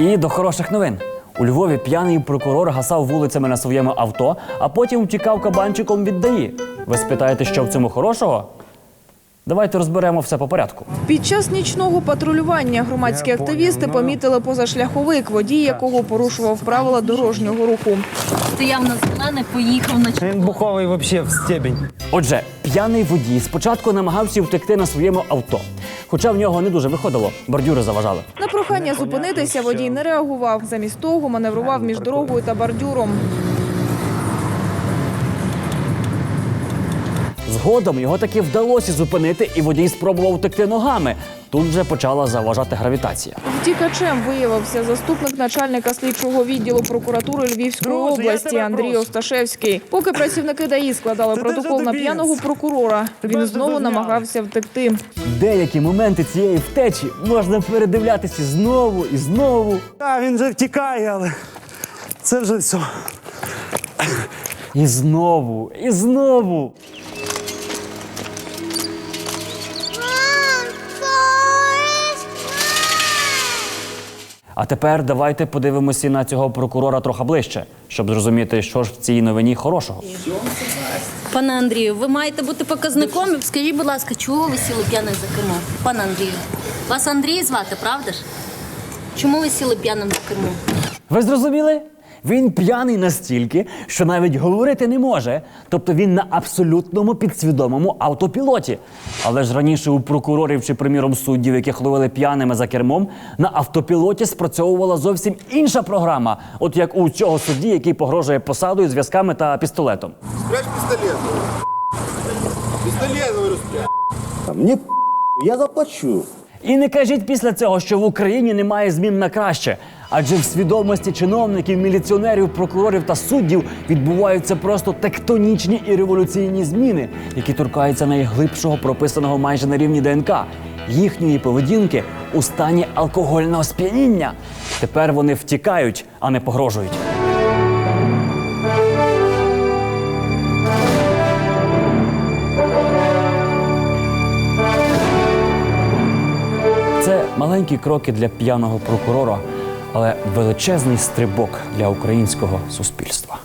І до хороших новин. У Львові п'яний прокурор гасав вулицями на своєму авто, а потім втікав кабанчиком від ДАІ. Ви спитаєте, що в цьому хорошого? Давайте розберемо все по порядку. Під час нічного патрулювання громадські активісти помітили позашляховик, водій якого порушував правила дорожнього руху. Стояв на зелене, поїхав на Він буховий взагалі в стебінь. Отже, п'яний водій спочатку намагався втекти на своєму авто, хоча в нього не дуже виходило, бордюри заважали. На прохання зупинитися водій не реагував. Замість того маневрував між дорогою та бордюром. Згодом його таки вдалося зупинити, і водій спробував втекти ногами. Тут вже почала заважати гравітація. Втікачем виявився заступник начальника слідчого відділу прокуратури Львівської області Андрій. Осташевський. Поки працівники ДАІ складали протокол на п'яного прокурора, він знову намагався втекти. Деякі моменти цієї втечі можна передивлятися знову і знову. А, він вже втікає, але це вже все. І знову, і знову. А тепер давайте подивимося на цього прокурора трохи ближче, щоб зрозуміти, що ж в цій новині хорошого. Пане Андрію, ви маєте бути показником. Скажіть, будь ласка, чого ви сіли п'яним за кермо? Пане Андрію, вас Андрій звати, правда ж? Чому ви сіли п'яним за кермо? Ви зрозуміли? Він п'яний настільки, що навіть говорити не може. Тобто він на абсолютному підсвідомому автопілоті. Але ж раніше у прокурорів чи, приміром, суддів, яких ловили п'яними за кермом, на автопілоті спрацьовувала зовсім інша програма, от як у цього судді, який погрожує посадою, зв'язками та пістолетом. Спрячь пистолет. Пистолет, говорю, спрячь. П***, я заплачу. І не кажіть після цього, що в Україні немає змін на краще. Адже в свідомості чиновників, міліціонерів, прокурорів та суддів відбуваються просто тектонічні і революційні зміни, які торкаються найглибшого прописаного майже на рівні ДНК їхньої поведінки у стані алкогольного сп'яніння. Тепер вони втікають, а не погрожують. Маленькі кроки для п'яного прокурора, але величезний стрибок для українського суспільства.